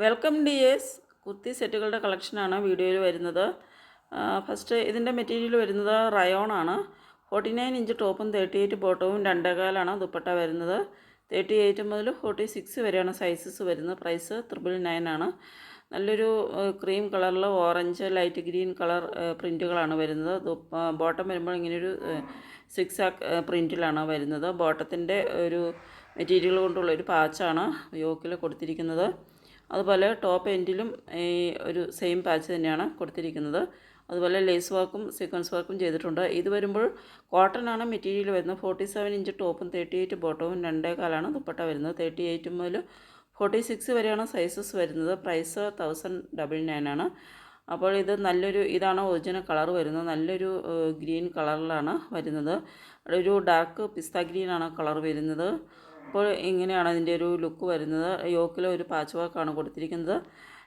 Welcome D S kurti സെറ്റുകളുടെ കളക്ഷനാണ് വീഡിയോയിൽ വരുന്നത്. ഫസ്റ്റ് ഇതിന്റെ മെറ്റീരിയൽ വരുന്നത് റയോൺ ആണ്. ഫോർട്ടി നയൻ ഇഞ്ച് ടോപ്പും തേർട്ടി എയ്റ്റ് ബോട്ടവും രണ്ടേകാലാണ് ദുപ്പട്ട വരുന്നത്. തേർട്ടി എയ്റ്റ് മുതൽ ഫോർട്ടി സിക്സ് വരെയാണ് സൈസസ് വരുന്നത്. പ്രൈസ് ത്രിബിൾ നയൻ ആണ്. നല്ലൊരു ക്രീം കളറിൽ ഓറഞ്ച് ലൈറ്റ് ഗ്രീൻ കളർ പ്രിന്റുകളാണ് വരുന്നത്. ബോട്ടം വരുമ്പോൾ ഇങ്ങനെയൊരു സിക്സ് ആക്ക് പ്രിന്റിലാണ് വരുന്നത്. ബോട്ടത്തിന്റെ ഒരു മെറ്റീരിയൽ കൊണ്ടുള്ള ഒരു പാച്ചാണ് യോക്കിൽ കൊടുത്തിരിക്കുന്നത്. അതുപോലെ ടോപ്പ് എൻഡിലും ഈ ഒരു സെയിം പാച്ച് തന്നെയാണ് കൊടുത്തിരിക്കുന്നത്. അതുപോലെ ലേസ് വർക്കും സീക്വൻസ് വർക്കും ചെയ്തിട്ടുണ്ട്. ഇത് വരുമ്പോൾ കോട്ടൺ ആണ് മെറ്റീരിയൽ വരുന്നത്. ഫോർട്ടി സെവൻ ഇഞ്ച് ടോപ്പും തേർട്ടി എയ്റ്റ് ബോട്ടവും രണ്ടേ കാലാണ് ദുപ്പട്ട വരുന്നത്. തേർട്ടി എയ്റ്റ് മുതൽ ഫോർട്ടി സിക്സ് വരെയാണ് സൈസസ് വരുന്നത്. പ്രൈസ് തൗസൻഡ് ഡബിൾ നയൻ ആണ്. അപ്പോൾ ഇത് നല്ലൊരു ഇതാണ് ഒറിജിനൽ കളർ വരുന്നത്. നല്ലൊരു ഗ്രീൻ കളറിലാണ് വരുന്നത്. ഒരു ഡാർക്ക് പിസ്ത ഗ്രീനാണ് കളർ വരുന്നത്. അപ്പോൾ ഇങ്ങനെയാണ് അതിന്റെ ഒരു ലുക്ക് വരുന്നത്. യോക്കിൽ ഒരു പാച്ച് വർക്കാണ് കൊടുത്തിരിക്കുന്നത്.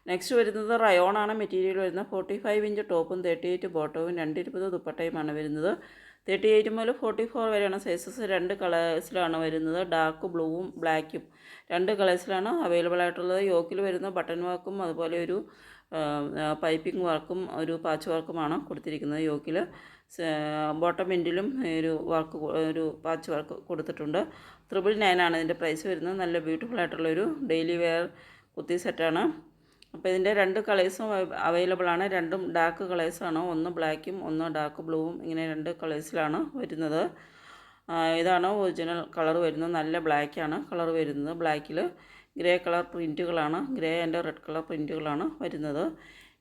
നെക്സ്റ്റ് വരുന്നത് റയോൺ ആണ് മെറ്റീരിയൽ വരുന്നത് ഫോർട്ടി ഫൈവ് ഇഞ്ച് ടോപ്പും തേർട്ടി എയ്റ്റ് ബോട്ടവും രണ്ട് ഇരുപത് ദുപ്പട്ടയുമാണ് വരുന്നത്. തേർട്ടി എയ്റ്റ് മുതൽ ഫോർട്ടി ഫോർ വരെയാണ് സൈസസ് രണ്ട് കളേഴ്സിലാണ് വരുന്നത്. ഡാർക്ക് ബ്ലൂവും ബ്ലാക്കും രണ്ട് കളേഴ്സിലാണ് അവൈലബിൾ ആയിട്ടുള്ളത്. യോക്കിൽ വരുന്ന ബട്ടൺ വർക്കും അതുപോലെ ഒരു പൈപ്പിംഗ് വർക്കും ഒരു പാച്ച് വർക്കുമാണ് കൊടുത്തിരിക്കുന്നത് യോക്കിൽ. ബോട്ടം എൻഡിലും ഒരു വർക്ക് ഒരു പാച്ച് വർക്ക് കൊടുത്തിട്ടുണ്ട്. ത്രിബിൾ നയനാണ് ഇതിന്റെ പ്രൈസ് വരുന്നത്. നല്ല ബ്യൂട്ടിഫുൾ ആയിട്ടുള്ളൊരു ഡെയിലി വെയർ കുത്തി സെറ്റാണ് അപ്പോൾ ഇതിന്റെ രണ്ട് കളേഴ്സും അവൈലബിൾ ആണ്. രണ്ടും ഡാർക്ക് കളേഴ്സാണ് ഒന്ന് ബ്ലാക്കും ഒന്ന് ഡാർക്ക് ബ്ലൂവും ഇങ്ങനെ രണ്ട് കളേഴ്സിലാണ് വരുന്നത്. ഇതാണ് ഒറിജിനൽ കളർ വരുന്നത്. നല്ല ബ്ലാക്കാണ് കളർ വരുന്നത്. ബ്ലാക്കിൽ ഗ്രേ കളർ പ്രിന്റുകളാണ്. ഗ്രേ ആൻഡ് റെഡ് കളർ പ്രിന്റുകളാണ് വരുന്നത്.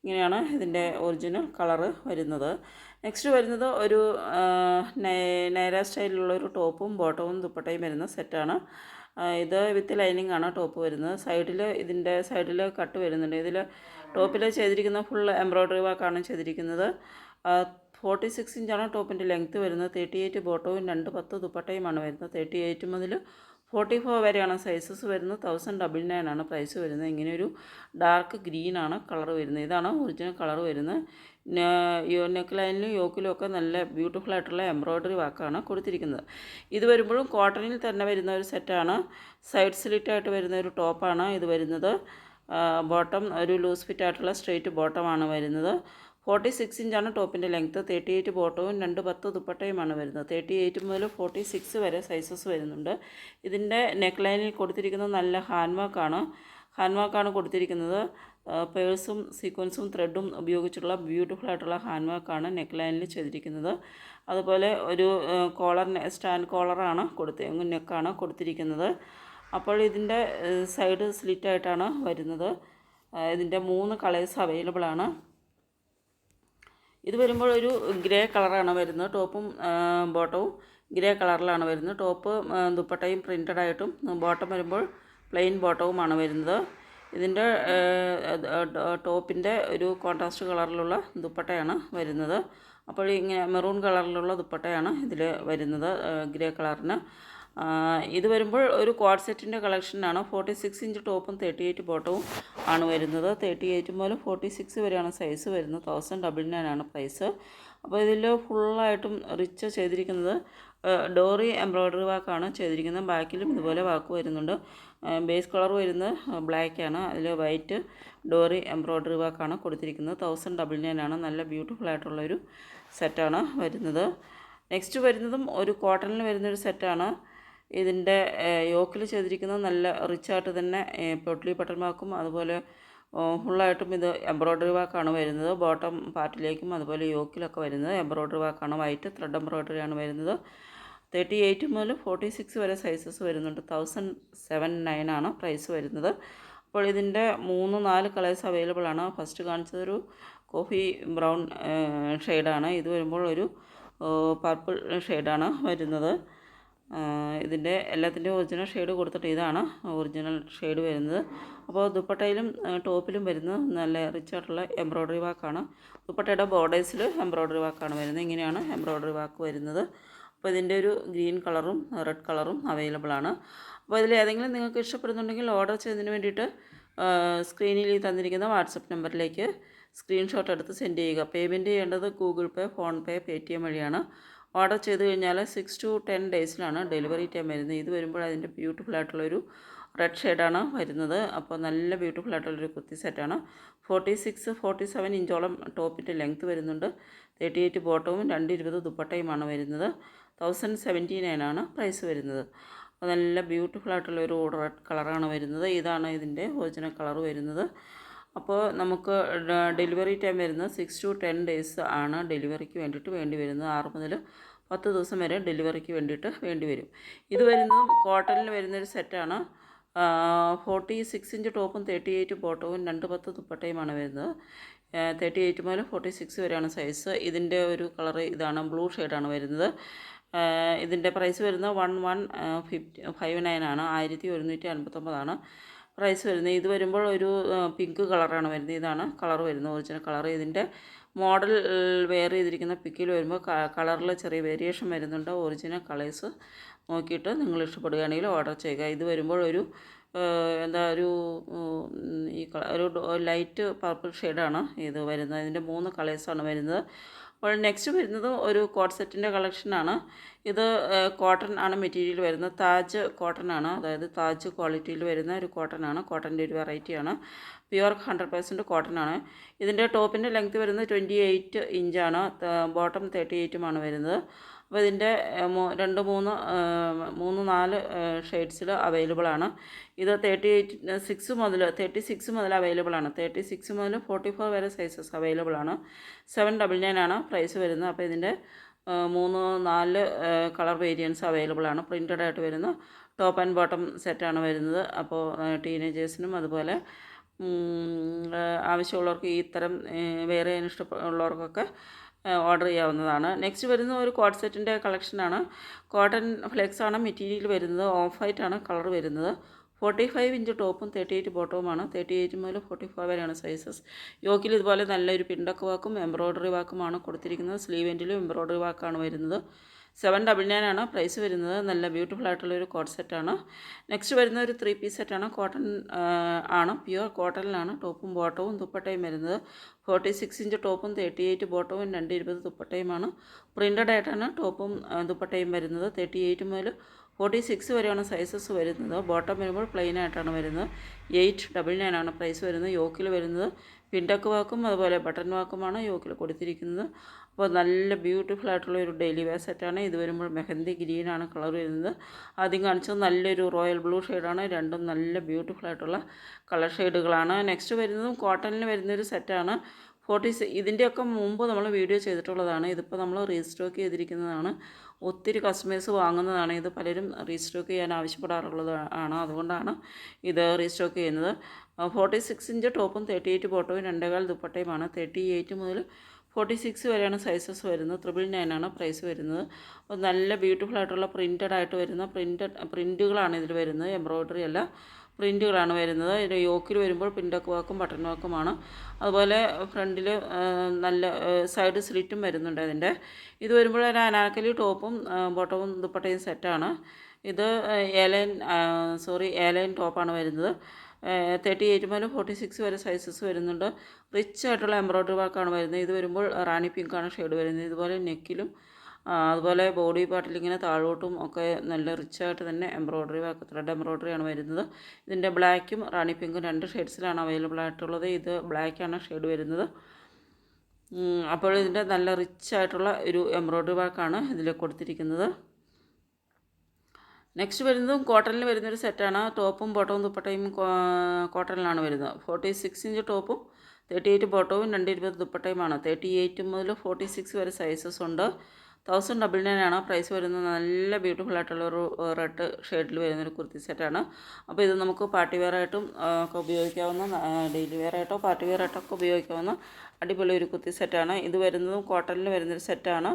ഇങ്ങനെയാണ് ഇതിന്റെ ഒറിജിനൽ കളറ് വരുന്നത്. നെക്സ്റ്റ് വരുന്നത് ഒരു നൈര സ്റ്റൈലിലുള്ള ഒരു ടോപ്പും ബോട്ടവും ദുപ്പട്ടയും വരുന്ന സെറ്റാണ്. ഇത് വിത്ത് ലൈനിങ് ആണ് ടോപ്പ് വരുന്നത്. സൈഡിൽ ഇതിന്റെ സൈഡിൽ കട്ട് വരുന്നുണ്ട്. ഇതിൽ ടോപ്പിൽ ചെയ്തിരിക്കുന്ന ഫുൾ എംബ്രോയ്ഡറി വർക്കാണ് ചെയ്തിരിക്കുന്നത്. ഫോർട്ടി സിക്സ് ഇഞ്ചാണ് ടോപ്പിന്റെ ലെങ്ത്ത് വരുന്നത്. തേർട്ടി എയ്റ്റ് ബോട്ടവും രണ്ട് പത്ത് ദുപ്പട്ടയുമാണ് വരുന്നത്. തേർട്ടി എയ്റ്റ് മുതൽ ഫോർട്ടി ഫോർ വരെയാണ് സൈസസ് വരുന്നത്. തൗസൻഡ് ഡബിൾ നയൻ ആണ് പ്രൈസ് വരുന്നത്. ഇങ്ങനെ ഒരു ഡാർക്ക് ഗ്രീൻ ആണ് കളർ വരുന്നത്. ഇതാണ് ഒറിജിനൽ കളർ വരുന്നത്. നെക്ക് ലൈനിലും യോക്കിലും ഒക്കെ നല്ല ബ്യൂട്ടിഫുൾ ആയിട്ടുള്ള എംബ്രോയ്ഡറി വർക്കാണ് കൊടുത്തിരിക്കുന്നത്. ഇത് വരുമ്പോഴും കോട്ടണിൽ തന്നെ വരുന്ന ഒരു സെറ്റാണ് സൈഡ് സ്ലിറ്റായിട്ട് വരുന്ന ഒരു ടോപ്പാണ് ഇത് വരുന്നത്. ബോട്ടം ഒരു ലൂസ് ഫിറ്റ് ആയിട്ടുള്ള സ്ട്രെയിറ്റ് ബോട്ടമാണ് വരുന്നത്. ഫോർട്ടി സിക്സ് ഇഞ്ചാണ് ടോപ്പിന്റെ ലെങ്ത്ത്. തേർട്ടി എയ്റ്റ് ബോട്ടവും രണ്ട് പത്ത് ദുപ്പട്ടയുമാണ് വരുന്നത്. തേർട്ടി എയ്റ്റ് മുതൽ ഫോർട്ടി സിക്സ് വരെ സൈസസ് വരുന്നുണ്ട്. ഇതിന്റെ നെക്ക് ലൈനിൽ കൊടുത്തിരിക്കുന്നത് നല്ല ഹാൻഡ് വർക്കാണ്. ഹാൻഡ് കൊടുത്തിരിക്കുന്നത്. പേഴ്സും സീക്വൻസും ത്രെഡും ഉപയോഗിച്ചുള്ള ബ്യൂട്ടിഫുൾ ആയിട്ടുള്ള ഹാൻഡ് വർക്കാണ് നെക്ക് ലൈനിൽ ചെയ്തിരിക്കുന്നത്. അതുപോലെ ഒരു കോളർ സ്റ്റാൻഡ് കോളറാണ് കൊടുത്ത് നെക്കാണ് കൊടുത്തിരിക്കുന്നത്. അപ്പോൾ ഇതിന്റെ സൈഡ് സ്ലിറ്റായിട്ടാണ് വരുന്നത്. ഇതിന്റെ മൂന്ന് കളേഴ്സ് അവൈലബിൾ ആണ് ഇത് വരുമ്പോൾ ഒരു ഗ്രേ കളറാണ് വരുന്നത്. ടോപ്പും ബോട്ടവും ഗ്രേ കളറിലാണ് വരുന്നത്. ടോപ്പ് ദുപ്പട്ടയും പ്രിന്റഡ് ആയിട്ടും ബോട്ടം വരുമ്പോൾ പ്ലെയിൻ ബോട്ടവുമാണ് വരുന്നത്. ഇതിന്റെ ടോപ്പിന്റെ ഒരു കോൺട്രാസ്റ്റ് കളറിലുള്ള ദുപ്പട്ടയാണ് വരുന്നത്. അപ്പോൾ ഇങ്ങനെ മെറൂൺ കളറിലുള്ള ദുപ്പട്ടയാണ് ഇതിൽ വരുന്നത് ഗ്രേ കളറിന്. ഇത് വരുമ്പോൾ ഒരു ക്വാഡ് സെറ്റിന്റെ കളക്ഷനാണ് ഫോർട്ടി സിക്സ് ഇഞ്ച് ടോപ്പും തേർട്ടി എയ്റ്റ് ബോട്ടവും ആണ് വരുന്നത്. തേർട്ടി എയ്റ്റ് മുതൽ ഫോർട്ടി സിക്സ് വരെയാണ് സൈസ് വരുന്നത്. തൗസൻഡ് ഡബിൾ നയൻ ആണ് പ്രൈസ് അപ്പോൾ ഇതിൽ ഫുള്ളായിട്ടും റിച്ച് ചെയ്തിരിക്കുന്നത് ഡോറി എംബ്രോയ്ഡറി വർക്കാണ് ചെയ്തിരിക്കുന്നത്. ബാക്കിലും ഇതുപോലെ വാക്ക് വരുന്നുണ്ട്. ബേസ് കളർ വരുന്നത് ബ്ലാക്കാണ് അതിൽ വൈറ്റ് ഡോറി എംബ്രോയ്ഡറി വർക്കാണ് കൊടുത്തിരിക്കുന്നത്. തൗസൻഡ് ഡബിൾ നയൻ ആണ്. നല്ല ബ്യൂട്ടിഫുൾ ആയിട്ടുള്ളൊരു സെറ്റാണ് വരുന്നത്. നെക്സ്റ്റ് വരുന്നതും ഒരു കോട്ടണിൽ വരുന്നൊരു സെറ്റാണ് ഇതിന്റെ യോക്കിൽ ചെയ്തിരിക്കുന്നത് നല്ല റിച്ചായിട്ട് തന്നെ പൊട്ടിലി ബട്ടൺ വാക്കും അതുപോലെ ഫുള്ളായിട്ടും ഇത് എംബ്രോയ്ഡറി വാക്കാണ് വരുന്നത്. ബോട്ടം പാർട്ടിലേക്കും അതുപോലെ യോക്കിലൊക്കെ വരുന്നത്. എംബ്രോയ്ഡറി വാക്കാണ് വൈറ്റ് ത്രെഡ് എംബ്രോയ്ഡറി ആണ് വരുന്നത്. തേർട്ടി എയ്റ്റ് മുതൽ ഫോർട്ടി സിക്സ് വരെ സൈസസ് വരുന്നുണ്ട്. തൗസൻഡ് സെവൻ നയൻ ആണ് പ്രൈസ് വരുന്നത്. അപ്പോൾ ഇതിന്റെ മൂന്ന് നാല് കളേഴ്സ് അവൈലബിൾ ആണ്. ഫസ്റ്റ് കാണിച്ചതൊരു കോഫി ബ്രൗൺ ഷെയ്ഡാണ്. ഇത് വരുമ്പോൾ ഒരു പർപ്പിൾ ഷെയ്ഡാണ് വരുന്നത്. ഇതിന്റെ എല്ലാത്തിന്റെയും ഒറിജിനൽ ഷെയ്ഡ് കൊടുത്തിട്ട് ഇതാണ് ഒറിജിനൽ ഷെയ്ഡ് വരുന്നത്. അപ്പോൾ ദുപ്പട്ടയിലും ടോപ്പിലും വരുന്നത് നല്ല റിച്ച് ആയിട്ടുള്ള എംബ്രോയ്ഡറി വാക്കാണ് ദുപ്പട്ടയുടെ ബോർഡേഴ്സിൽ എംബ്രോയ്ഡറി വാക്കാണ് വരുന്നത്. ഇങ്ങനെയാണ് എംബ്രോയ്ഡറി വാക്ക് വരുന്നത്. അപ്പോൾ ഇതിന്റെ ഒരു ഗ്രീൻ കളറും റെഡ് കളറും അവൈലബിൾ ആണ്. അപ്പോൾ ഇതിൽ ഏതെങ്കിലും നിങ്ങൾക്ക് ഇഷ്ടപ്പെടുന്നുണ്ടെങ്കിൽ ഓർഡർ ചെയ്തതിന് വേണ്ടിയിട്ട് സ്ക്രീനിൽ തന്നിരിക്കുന്ന വാട്സപ്പ് നമ്പറിലേക്ക് സ്ക്രീൻഷോട്ട് എടുത്ത് സെൻഡ് ചെയ്യുക. പേയ്മെന്റ് ചെയ്യേണ്ടത് ഗൂഗിൾ പേ ഫോൺപേ പേ ടി എം വഴിയാണ്. ഓർഡർ ചെയ്ത് കഴിഞ്ഞാൽ സിക്സ് ടു ടെൻ ഡേയ്സിലാണ് ഡെലിവറി ടൈം വരുന്നത്. ഇത് വരുമ്പോൾ അതിന്റെ ബ്യൂട്ടിഫുൾ ആയിട്ടുള്ളൊരു റെഡ് ഷെയ്ഡാണ് വരുന്നത്. അപ്പോൾ നല്ല ബ്യൂട്ടിഫുൾ ആയിട്ടുള്ളൊരു കുർത്തി സെറ്റാണ്. ഫോർട്ടി സിക്സ് ഫോർട്ടി സെവൻ ഇഞ്ചോളം ടോപ്പിന്റെ ലെങ്ത് വരുന്നുണ്ട്. തേർട്ടി എയ്റ്റ് ബോട്ടവും രണ്ട് ഇരുപത് ദുപ്പട്ടയുമാണ് വരുന്നത്. തൗസൻഡ് സെവന്റി നയനാണ് പ്രൈസ് വരുന്നത്. അപ്പോൾ നല്ല ബ്യൂട്ടിഫുൾ ആയിട്ടുള്ളൊരു റെഡ് കളറാണ് വരുന്നത്. ഇതാണ് ഇതിന്റെ ഒറിജിനൽ കളർ വരുന്നത്. അപ്പോൾ നമുക്ക് ഡെലിവറി ടൈം വരുന്നത് സിക്സ് ടു ടെൻ ഡേയ്സ് ആണ് ഡെലിവറിക്ക് വേണ്ടിയിട്ട് വേണ്ടി വരുന്നത്. ആറ് മുതൽ പത്ത് ദിവസം വരെ ഡെലിവറിക്ക് വേണ്ടിയിട്ട് വേണ്ടി വരും. ഇത് വരുന്നത് കോട്ടണിൽ വരുന്നൊരു സെറ്റാണ്. ഫോർട്ടി സിക്സ് ഇഞ്ച് ടോപ്പും തേർട്ടി എയ്റ്റ് ബോട്ടവും രണ്ട് പത്ത് ദുപ്പട്ടയുമാണ് വരുന്നത്. തേർട്ടി എയ്റ്റ് മുതൽ ഫോർട്ടി സിക്സ് വരെയാണ് സൈസ്. ഇതിന്റെ ഒരു കളർ ഇതാണ് ബ്ലൂ ഷെയ്ഡാണ് വരുന്നത്. ഇതിന്റെ പ്രൈസ് വരുന്നത് one one fifty five nine ആണ്. ആയിരത്തി ഒരുന്നൂറ്റി അൻപത്തൊമ്പതാണ്. പ്രൈസ് വരുന്നത്. ഇത് വരുമ്പോൾ ഒരു പിങ്ക് കളറാണ് വരുന്നത്. ഇതാണ് കളർ വരുന്നത് ഒറിജിനൽ കളർ. ഇതിന്റെ മോഡൽ വെയർ ചെയ്തിരിക്കുന്ന പിക്കിൽ വരുമ്പോൾ കളറിൽ ചെറിയ വേരിയേഷൻ വരുന്നുണ്ട്. ഒറിജിനൽ കളേഴ്സ് നോക്കിയിട്ട് നിങ്ങൾ ഇഷ്ടപ്പെടുകയാണെങ്കിൽ ഓർഡർ ചെയ്യുക. ഇത് വരുമ്പോൾ ഒരു എന്താ ഒരു ഈ ഒരു ലൈറ്റ് പർപ്പിൾ ഷെയ്ഡാണ് ഇത് വരുന്നത്. ഇതിന്റെ മൂന്ന് കളേഴ്സാണ് വരുന്നത്. അപ്പോൾ നെക്സ്റ്റ് വരുന്നത് ഒരു കോട്ട് സെറ്റിന്റെ കളക്ഷനാണ് ഇത് കോട്ടൺ ആണ് മെറ്റീരിയൽ വരുന്നത്. താജ് കോട്ടൺ ആണ്. അതായത് താജ് ക്വാളിറ്റിയിൽ വരുന്ന ഒരു കോട്ടൺ ആണ്. കോട്ടന്റെ ഒരു വെറൈറ്റിയാണ് പ്യുവർ ഹൺഡ്രഡ് പെർസെന്റ് കോട്ടൺ ആണ്. ഇതിന്റെ ടോപ്പിന്റെ ലെങ്ത് വരുന്നത് ട്വന്റി എയ്റ്റ് ഇഞ്ചാണ് ബോട്ടം തേർട്ടി എയ്റ്റുമാണ് വരുന്നത്. അപ്പോൾ ഇതിന്റെ രണ്ട് മൂന്ന് മൂന്ന് നാല് ഷെയ്ഡ്സിൽ അവൈലബിൾ ആണ്. ഇത് തേർട്ടി എയ്റ്റ് സിക്സ് മുതൽ തേർട്ടി സിക്സ് മുതൽ അവൈലബിൾ ആണ്. തേർട്ടി സിക്സ് മുതൽ ഫോർട്ടി ഫോർ വരെ സൈസസ് അവൈലബിൾ ആണ്. സെവൻ ഡബിൾ നയൻ ആണ് പ്രൈസ് വരുന്നത്. അപ്പോൾ ഇതിന്റെ മൂന്ന് നാല് കളർ വേരിയൻസ് അവൈലബിൾ ആണ്. പ്രിന്റഡ് ആയിട്ട് വരുന്ന ടോപ്പ് ആൻഡ് ബോട്ടം സെറ്റാണ് വരുന്നത്. അപ്പോൾ ടീനേജേഴ്സിനും അതുപോലെ ആവശ്യമുള്ളവർക്ക് ഈ തരം വേറെ ഇഷ്ടമുള്ളവർക്കൊക്കെ ഓർഡർ ചെയ്യാവുന്നതാണ്. നെക്സ്റ്റ് വരുന്ന ഒരു കോട്ട് സെറ്റിന്റെ കളക്ഷനാണ് കോട്ടൺ ഫ്ലെക്സ് ആണ് മെറ്റീരിയൽ വരുന്നത്. ഓഫ് വൈറ്റ് കളർ വരുന്നത്. ഫോർട്ടി ഫൈവ് ഇഞ്ച് ടോപ്പും തേർട്ടി എയ്റ്റ് ബോട്ടവുമാണ് തേർട്ടി എയ്റ്റ് മുതൽ ഫോർട്ടി ഫൈവ് വരെയാണ് സൈസസ് യോക്കിൽ ഇതുപോലെ നല്ലൊരു പിണ്ടക്ക് വാക്കും എംബ്രോയ്ഡറി വാക്കുമാണ് കൊടുത്തിരിക്കുന്നത്. സ്ലീവ് എൻഡിലും എംബ്രോയ്ഡറി വാക്കാണ് വരുന്നത്. സെവൻ ഡബിൾ നയൻ ആണ് പ്രൈസ് വരുന്നത്. നല്ല ബ്യൂട്ടിഫുൾ ആയിട്ടുള്ള ഒരു കോട്ട് സെറ്റാണ് നെക്സ്റ്റ് വരുന്ന ഒരു ത്രീ പീസ് സെറ്റാണ് കോട്ടൺ ആണ്. പ്യുവർ കോട്ടണിലാണ് ടോപ്പും ബോട്ടവും ദുപ്പട്ടയും വരുന്നത്. ഫോർട്ടി സിക്സ് ഇഞ്ച് ടോപ്പും തേർട്ടി എയ്റ്റ് ബോട്ടവും രണ്ട് ഇരുപത് ദുപ്പട്ടയുമാണ് പ്രിന്റഡ് ആയിട്ടാണ് ടോപ്പും ദുപ്പട്ടയും വരുന്നത്. തേർട്ടി എയ്റ്റ് മുതൽ ഫോർട്ടി സിക്സ് വരെയാണ് സൈസസ് വരുന്നത്. ബോട്ടം വരുമ്പോൾ പ്ലെയിൻ ആയിട്ടാണ് വരുന്നത്. എയ്റ്റ് ഡബിൾ നയൻ ആണ് പ്രൈസ് വരുന്നത്. യോക്കിൽ വരുന്നത്. പിൻടക്ക് വാക്കും അതുപോലെ ബട്ടൺ വാക്കുമാണ് യോക്കിൽ കൊടുത്തിരിക്കുന്നത്. അപ്പോൾ നല്ല ബ്യൂട്ടിഫുൾ ആയിട്ടുള്ള ഒരു ഡെയിലി വെയർ സെറ്റാണ് ഇത് വരുമ്പോൾ മെഹന്തി ഗ്രീനാണ് കളർ വരുന്നത്. ആദ്യം കാണിച്ചത് നല്ലൊരു റോയൽ ബ്ലൂ ഷെയ്ഡാണ് രണ്ടും നല്ല ബ്യൂട്ടിഫുൾ ആയിട്ടുള്ള കളർ ഷെയ്ഡുകളാണ് നെക്സ്റ്റ് വരുന്നതും കോട്ടണിൽ വരുന്നൊരു സെറ്റാണ് ഫോർട്ടി ഇതിന്റെയൊക്കെ മുമ്പ് നമ്മൾ വീഡിയോ ചെയ്തിട്ടുള്ളതാണ്. ഇതിപ്പോൾ നമ്മൾ റീസ്റ്റോക്ക് ചെയ്തിരിക്കുന്നതാണ്. ഒത്തിരി കസ്റ്റമേഴ്സ് വാങ്ങുന്നതാണ്. ഇത് പലരും റീസ്റ്റോക്ക് ചെയ്യാൻ ആവശ്യപ്പെടാറുള്ളത് ആണ്. അതുകൊണ്ടാണ് ഇത് റീസ്റ്റോക്ക് ചെയ്യുന്നത്. ഫോർട്ടി സിക്സ് ഇഞ്ച് ടോപ്പും തേർട്ടി എയ്റ്റ് ബോട്ടവും രണ്ടേകാൽ ദുപ്പട്ടയുമാണ്. തേർട്ടി എയ്റ്റ് മുതൽ ഫോർട്ടി സിക്സ് വരെയാണ് സൈസസ് വരുന്നത്. നയൻ ആണ് പ്രൈസ് വരുന്നത്. നല്ല ബ്യൂട്ടിഫുൾ ആയിട്ടുള്ള പ്രിന്റഡ് ആയിട്ട് വരുന്ന പ്രിന്റഡ് പ്രിന്റുകളാണ് ഇതിൽ വരുന്നത്. എംബ്രോയ്ഡറി അല്ല പ്രിന്റുകളാണ് വരുന്നത്. ഇതിന്റെ യോക്കിൽ വരുമ്പോൾ പിൻഡക്ക് വാക്കും ബട്ടൺ വാക്കുമാണ് അതുപോലെ ഫ്രണ്ടിൽ നല്ല സൈഡ് സ്ലിറ്റും വരുന്നുണ്ട് അതിന്റെ ഇത് വരുമ്പോൾ ഒരു അനാക്കലി ടോപ്പും ബോട്ടവും ദുപ്പട്ടയും സെറ്റാണ്. ഇത് ഏലൈൻ സോറി ഏലൈൻ ടോപ്പാണ് വരുന്നത്. തേർട്ടി എയ്റ്റ് മുതൽ ഫോർട്ടി സിക്സ് വരെ സൈസസ് വരുന്നുണ്ട്. റിച്ച് ആയിട്ടുള്ള എംബ്രോയ്ഡറി വർക്കാണ് വരുന്നത്. ഇത് വരുമ്പോൾ റാണി പിങ്കാണ് ഷെയ്ഡ് വരുന്നത്. ഇതുപോലെ നെക്കിലും അതുപോലെ ബോഡി പാർട്ടിൽ ഇങ്ങനെ താഴോട്ടും ഒക്കെ നല്ല റിച്ചായിട്ട് തന്നെ എംബ്രോയ്ഡറി വർക്ക് ത്രെഡ് എംബ്രോയ്ഡറിയാണ് വരുന്നത്. ഇതിന്റെ ബ്ലാക്കും റാണി പിങ്കും രണ്ട് ഷെയ്ഡ്സിലാണ് അവൈലബിൾ ആയിട്ടുള്ളത്. ഇത് ബ്ലാക്കാണ് ഷെയ്ഡ് വരുന്നത്. അപ്പോൾ ഇതിന്റെ നല്ല റിച്ച് ആയിട്ടുള്ള ഒരു എംബ്രോയ്ഡറി വർക്കാണ് ഇതിൽ കൊടുത്തിരിക്കുന്നത്. നെക്സ്റ്റ് വരുന്നതും കോട്ടണിൽ വരുന്നൊരു സെറ്റാണ് ടോപ്പും ബോട്ടവും ദുപ്പട്ടയും കോട്ടണിലാണ് വരുന്നത്. ഫോർട്ടി സിക്സ് ഇഞ്ച് ടോപ്പും തേർട്ടി എയ്റ്റ് ബോട്ടവും രണ്ട് ഇരുപത് ദുപ്പട്ടയുമാണ്. തേർട്ടി എയ്റ്റ് മുതൽ ഫോർട്ടി സിക്സ് വരെ സൈസസ് ഉണ്ട്. തൗസൻഡ് ഡബിൾ നയൻ ആണ്. പ്രൈസ് വരുന്നത് നല്ല ബ്യൂട്ടിഫുൾ ആയിട്ടുള്ള ഒരു റെഡ് ഷെയ്ഡിൽ വരുന്നൊരു കുർത്തി സെറ്റാണ് അപ്പോൾ ഇത് നമുക്ക് പാർട്ടി വെയർ ആയിട്ടും ഒക്കെ ഉപയോഗിക്കാവുന്ന ഡെയിലി വെയർ ആയിട്ടോ പാർട്ടി വെയർ ആയിട്ടോ ഒക്കെ ഉപയോഗിക്കാവുന്ന അടിപൊളി ഒരു കുർത്തി സെറ്റാണ് ഇത് വരുന്നതും കോട്ടണിൽ വരുന്നൊരു സെറ്റാണ്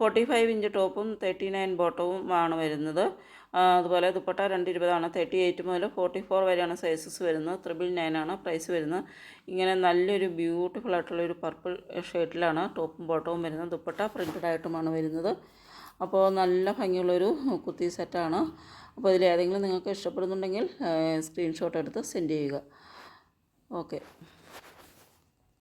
ഫോർട്ടി ഫൈവ് ഇഞ്ച് ടോപ്പും തേർട്ടി നയൻ ബോട്ടവും ആണ് വരുന്നത്. അതുപോലെ ദുപ്പട്ട രണ്ട് ഇരുപതാണ് തേർട്ടി എയ്റ്റ് മുതൽ ഫോർട്ടി ഫോർ വരെയാണ് സൈസസ് വരുന്നത്. ത്രിബിൾ നയൻ ആണ് പ്രൈസ് വരുന്നത്. ഇങ്ങനെ നല്ലൊരു ബ്യൂട്ടിഫുൾ ആയിട്ടുള്ള ഒരു പർപ്പിൾ ഷെയ്ഡിലാണ് ടോപ്പും ബോട്ടവും വരുന്നത്. ദുപ്പട്ട പ്രിന്റഡ് ആയിട്ടുമാണ് വരുന്നത്. അപ്പോൾ നല്ല ഭംഗിയുള്ളൊരു കുത്തി സെറ്റാണ്. അപ്പോൾ ഇതിൽ ഏതെങ്കിലും നിങ്ങൾക്ക് ഇഷ്ടപ്പെടുന്നുണ്ടെങ്കിൽ സ്ക്രീൻഷോട്ട് എടുത്ത് സെൻഡ് ചെയ്യുക. ഓക്കെ.